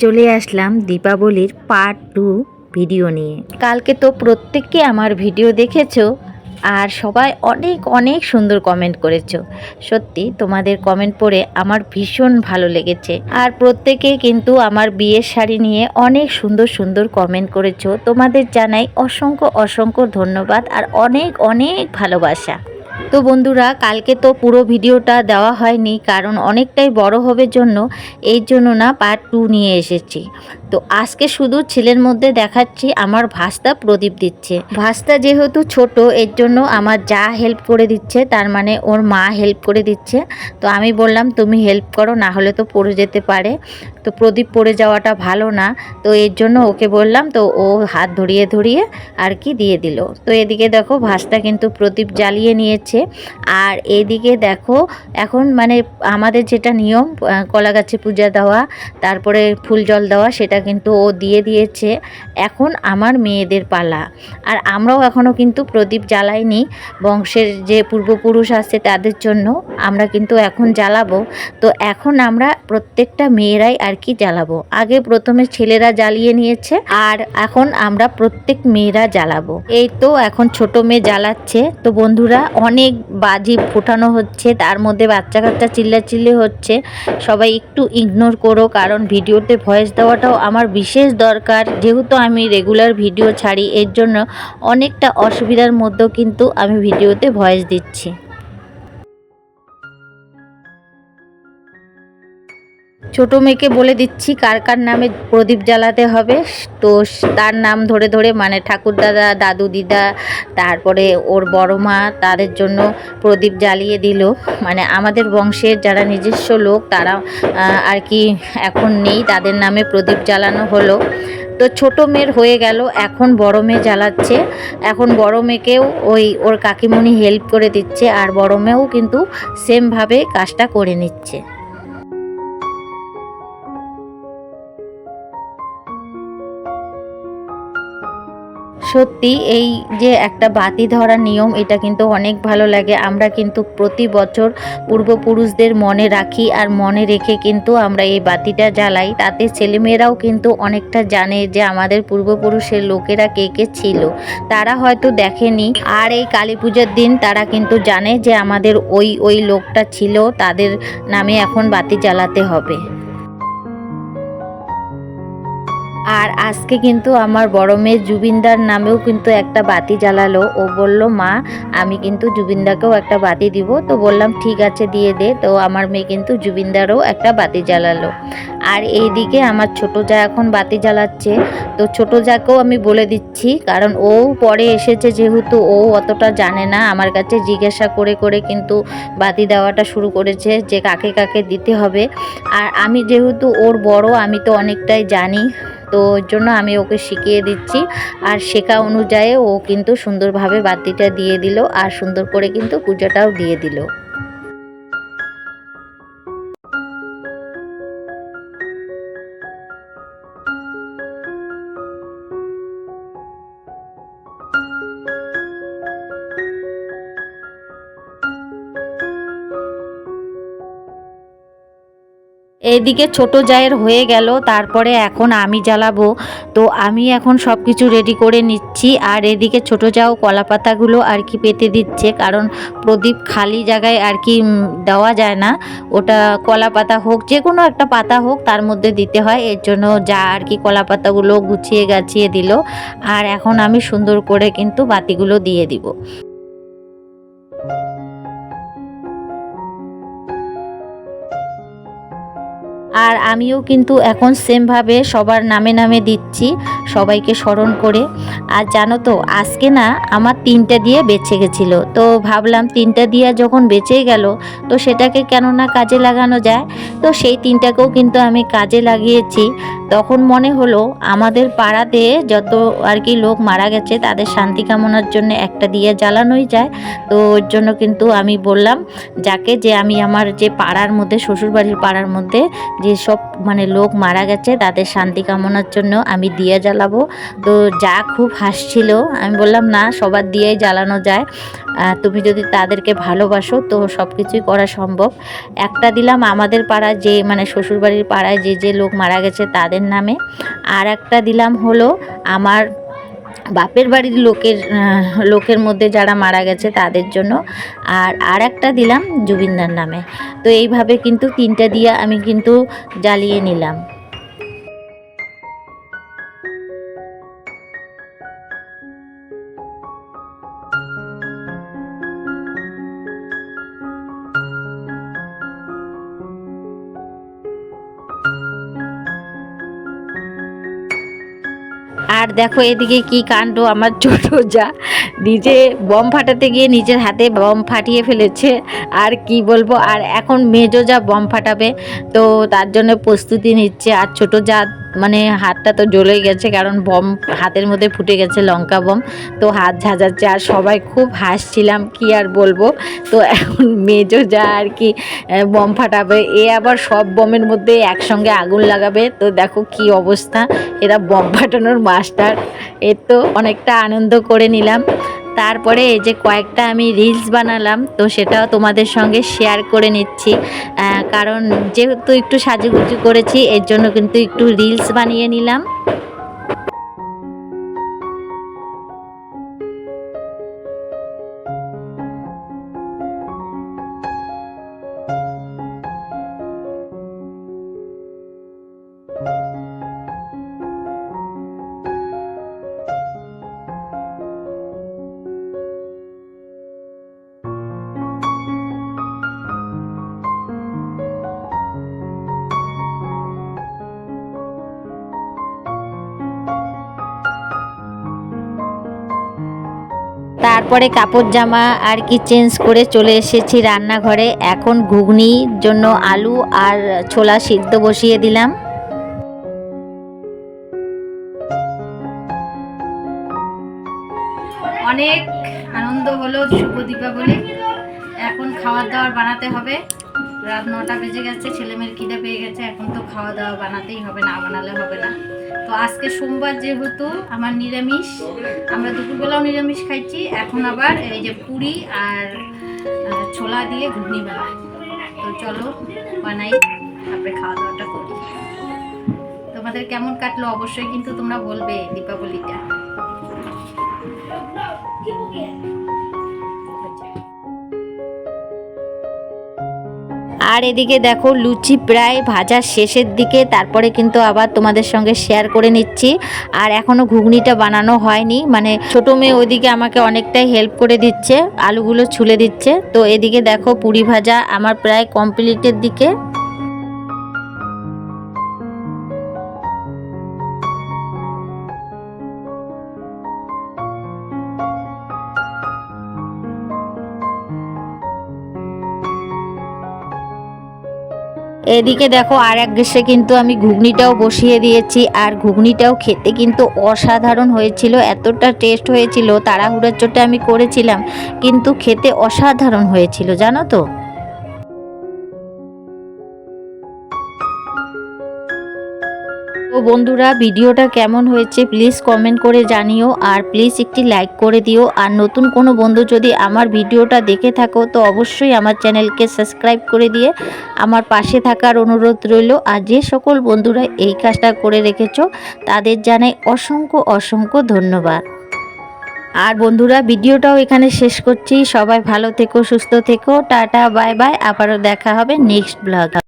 চলে আসলাম দীপাবলির part two video নিয়ে। কালকে তো প্রত্যেককে আমার ভিডিও দেখেছ, আর সবাই অনেক অনেক সুন্দর কমেন্ট করেছ। সত্যি, তোমাদের কমেন্ট পড়ে আমার ভীষণ ভালো লেগেছে। আর প্রত্যেকে কিন্তু আমার বিয়ের শাড়ি নিয়ে অনেক সুন্দর সুন্দর কমেন্ট করেছ। তোমাদের জানাই অসংখ্য অসংখ্য ধন্যবাদ, আর অনেক অনেক ভালোবাসা। তো বন্ধুরা, কালকে তো পুরো ভিডিওটা দেওয়া হয়নি, কারণ অনেকটাই বড় হবে জন্য, এই জন্য না পার্ট টু নিয়ে এসেছি। তো আজকে শুধু ছেলের মধ্যে দেখাচ্ছি, আমার ভাস্তা প্রদীপ দিচ্ছে। ভাস্তা যেহেতু ছোট, এর জন্য আমার যা হেল্প করে দিচ্ছে, তার মানে ওর মা হেল্প করে দিচ্ছে। তো আমি বললাম, তুমি হেল্প করো, না হলে তো পড়ে যেতে পারে। তো প্রদীপ পড়ে যাওয়াটা ভালো না, তো এর জন্য ওকে বললাম, তো ও হাত ধরিয়ে ধরিয়ে আর কি দিয়ে দিল? তো এদিকে দেখো, ভাস্তা কিন্তু প্রদীপ জ্বালিয়ে নিয়েছে। আর এদিকে দেখো, এখন মানে আমাদের যেটা নিয়ম কলা গাছে পূজা দেওয়া, তারপরে ফুল জল দেওয়া, সেটা কিন্তু ও দিয়ে দিয়েছে এখন আমার মেয়েদের পালা। আর আমরাও এখনও কিন্তু প্রদীপ জ্বালাইনি, বংশের যে পূর্বপুরুষ আছে তাদের জন্য আমরা কিন্তু এখন জ্বালাবো। তো এখন আমরা প্রত্যেকটা মেয়েরাই আর কি জ্বালাবো। আগে প্রথমে ছেলেরা জ্বালিয়ে নিয়েছে, আর এখন আমরা প্রত্যেক মেয়েরা জ্বালাবো। এই তো এখন ছোট মেয়ে জ্বালাচ্ছে। তো বন্ধুরা, অনেক বাজি ফোটানো হচ্ছে, তার মধ্যে বাচ্চা কাচ্চা চিল্লাচিল্লি হচ্ছে। সবাই একটু ইগনোর করো, কারণ ভিডিওতে ভয়েস দেওয়াটাও আমার বিশেষ দরকার। যেহেতু আমি রেগুলার ভিডিও ছাড়ি, এর জন্য অনেকটা অসুবিধার মধ্যেও কিন্তু আমি ভিডিওতে ভয়েস দিচ্ছি। ছোট মেয়েকে বলে দিচ্ছি, কার কার নামে প্রদীপ জ্বালাতে হবে। তো তার নাম ধরে ধরে মানে ঠাকুর দাদা, দাদু দিদা, তারপরে ওর বড় মা, তাদের জন্য প্রদীপ জ্বালিয়ে দিল। মানে আমাদের বংশের যারা নিজস্ব লোক, তারা আর কি এখন নেই, তাদের নামে প্রদীপ জ্বালানো হলো। তো ছোট মেয়ের হয়ে গেল, এখন বড় মেয়ে জ্বালাচ্ছে। এখন বড় মেয়েকেও ওই ওর কাকিমণি হেল্প করে দিচ্ছে, আর বড় মেয়েও কিন্তু সেমভাবে কাজটা করে নিচ্ছে। সত্যি এই যে একটা বাতি ধরার নিয়ম, এটা কিন্তু অনেক ভালো লাগে। আমরা কিন্তু প্রতি বছর পূর্বপুরুষদের মনে রাখি আর মনে রেখে কিন্তু আমরা এই বাতিটা জ্বালাই। তাতে ছেলেমেয়েরাও কিন্তু অনেকটা জানে যে আমাদের পূর্বপুরুষের লোকেরা কে কে ছিল। তারা হয়তো দেখেনি। আর এই কালী পুজোর দিন তারা কিন্তু জানে যে আমাদের ওই ওই লোকটা ছিল। তাদের নামে এখন বাতি জ্বালাতে হবে। আর আজকে কিন্তু আমার বড় মেয়ে জুবিনদার নামেও কিন্তু একটা বাতি জ্বালালো। ও বলল, মা, আমি কিন্তু জুবিনদাকেও একটা বাতি দিব। তো বললাম, ঠিক আছে, দিয়ে দে। তো আমার মেয়ে কিন্তু জুবিনদারও একটা বাতি জ্বালালো। আর এইদিকে আমার ছোট যা এখন বাতি জ্বালাচ্ছে, তো ছোট যাকেও আমি বলে দিচ্ছি, কারণ ও পরে এসেছে যেহেতু ও অতটা জানে না, আমার কাছে জিজ্ঞাসা করে করে কিন্তু বাতি দেওয়াটা শুরু করেছে যে কাকে কাকে দিতে হবে। আর আমি যেহেতু ওর বড়, আমি তো অনেকটাই জানি তো ওর জন্য আমি ওকে শিখিয়ে দিচ্ছি। আর শেখা অনুযায়ী ও কিন্তু সুন্দরভাবে বাতিটা দিয়ে দিল আর সুন্দর করে কিন্তু পূজাটাও দিয়ে দিল। এইদিকে ছোট জায়ের হয়ে গেল, তারপরে এখন আমি জ্বালাবো। তো আমি এখন সব কিছু রেডি করে নিচ্ছি, আর এদিকে ছোট যাও কলা পাতাগুলো আর কি পেতে দিচ্ছে, কারণ প্রদীপ খালি জায়গায় আর কি দেওয়া যায় না। ওটা কলা পাতা হোক যে কোনো একটা পাতা হোক, তার মধ্যে দিতে হয়। এর জন্য যা আর কি কলা পাতাগুলো গুছিয়ে গাছিয়ে দিল। আর এখন আমি সুন্দর করে কিন্তু বাতিগুলো দিয়ে দিব। আর আমিও কিন্তু এখন সেমভাবে সবার নামে নামে দিচ্ছি। সবাইকে স্মরণ করে। আর জানো তো, আজকে না আমার তিনটা দিয়ে বেঁচে গেছিল। তো ভাবলাম তিনটা দিয়ে যখন বেঁচে গেল, তো সেটাকে কেন না কাজে লাগানো যায়। তো সেই তিনটাকেও কিন্তু আমি কাজে লাগিয়েছি। তখন মনে হলো আমাদের পাড়াতে যত আর কি লোক মারা গেছে, তাদের শান্তি কামনার জন্য একটা দিয়ে জ্বালানোই যায়। তো ওর জন্য কিন্তু আমি বললাম, যাকে যে আমি আমার যে পাড়ার মধ্যে, শ্বশুরবাড়ির পাড়ার মধ্যে যেসব মানে লোক মারা গেছে, তাদের শান্তি কামনার জন্য আমি দিয়ে জ্বালাবো। তো যা খুব হাসছিল, আমি বললাম, না, সবার দিয়েই জ্বালানো যায়। তুমি যদি তাদেরকে ভালোবাসো, তো সব কিছুই করা সম্ভব। একটা দিলাম আমাদের পাড়ায় যে মানে শ্বশুরবাড়ির পাড়ায় যে যে লোক মারা গেছে তাদের নামে। আর একটা দিলাম হলো আমার বাপের বাড়ির লোকের লোকের মধ্যে যারা মারা গেছে তাদের জন্য। আর আর একটা দিলাম জুবিনদার নামে। তো এইভাবে কিন্তু তিনটা দিয়ে আমি কিন্তু জ্বালিয়ে নিলাম। আর দেখো এদিকে কি কাণ্ড, আমার ছোট যা নিজে বম ফাটাতে গিয়ে নিজের হাতে বম ফাটিয়ে ফেলেছে। আর কি বলব, আর এখন মেজো যা বম ফাটাবে, তো তার জন্য প্রস্তুতি নিচ্ছে। আর ছোট যা মানে হাতটা তো জ্বলে গেছে, কারণ বম হাতের মধ্যে ফুটে গেছে লঙ্কা বম। তো হাত ঝাঁঝাচ্ছে আর সবাই খুব হাসছিলাম, কি আর বলব? তো এখন মেজো যা আর কি বম ফাটাবে, এ আবার সব বমের মধ্যে একসঙ্গে আগুন লাগাবে। তো দেখো কি অবস্থা, এরা বম ফাটানোর মাস্টার। এর তো অনেকটা আনন্দ করে নিলাম। তারপরে এই যে কয়েকটা আমি রিলস বানালাম, তো সেটাও তোমাদের সঙ্গে শেয়ার করে নিচ্ছি। কারণ যেহেতু একটু সাজুগুজু করেছি, এর জন্য কিন্তু একটু রিলস বানিয়ে নিলাম। তারপরে কাপড় জামা আর কি চেঞ্জ করে চলে এসেছি রান্নাঘরে। এখন ঘুগনির জন্য আলু আর ছোলা সিদ্ধ বসিয়ে দিলাম। অনেক আনন্দ হলো শুভ দীপাবলি। এখন খাওয়ার দাওয়ার বানাতে হবে। রাত নটা বেজে গেছে, ছেলেমেয়ের খিদে পেয়ে গেছে। এখন তো খাওয়া দাওয়া বানাতেই হবে, না বানালে হবে না। আজকে সোমবার যেহেতু আমার নিরামিষ, আমরা দুপুরবেলাও নিরামিষ খাইছি, এখন আবার এই যে পুরি আর ছোলা দিয়ে ঘুগনি বানাই তো চলো, বানাই, তারপরে খাওয়া দাওয়াটা করি। তোমাদের কেমন কাটলো? অবশ্যই কিন্তু তোমরা বলবে দীপাবলিটা। আর এদিকে দেখো লুচি প্রায় ভাজা শেষের দিকে, তারপরে কিন্তু আবার তোমাদের সঙ্গে শেয়ার করে নিচ্ছি। আর এখনও ঘুগনিটা বানানো হয়নি মানে ছোট মেয়ে ওইদিকে আমাকে অনেকটাই হেল্প করে দিচ্ছে, আলুগুলো ছুলে দিচ্ছে। তো এদিকে দেখো পুরি ভাজা আমার প্রায় কমপ্লিটের দিকে। এদিকে দেখো আর এক গ্যাসে কিন্তু আমি ঘুগনিটাও বসিয়ে দিয়েছি, আর ঘুগনিটাও খেতে কিন্তু অসাধারণ হয়েছিল, এতটা টেস্ট হয়েছিল, তাড়াহুড়ার চোটে আমি করেছিলাম, কিন্তু খেতে অসাধারণ হয়েছিল, জানো তো? তো বন্ধুরা, ভিডিওটা কেমন হয়েছে প্লিজ কমেন্ট করে জানিও আর প্লিজ একটি লাইক করে দিও। আর নতুন কোনো বন্ধু যদি আমার ভিডিওটা দেখে থাকো, তো অবশ্যই আমার চ্যানেলকে সাবস্ক্রাইব করে দিয়ে আমার পাশে থাকার অনুরোধ রইল। আর যে সকল বন্ধুরা এই কাজটা করে রেখেছ, তাদের জানাই অসংখ্য অসংখ্য ধন্যবাদ। আর বন্ধুরা, ভিডিওটাও এখানে শেষ করছি। সবাই ভালো থেকো, সুস্থ থেকো। টাটা বাই বাই আবারও দেখা হবে নেক্সট ব্লগ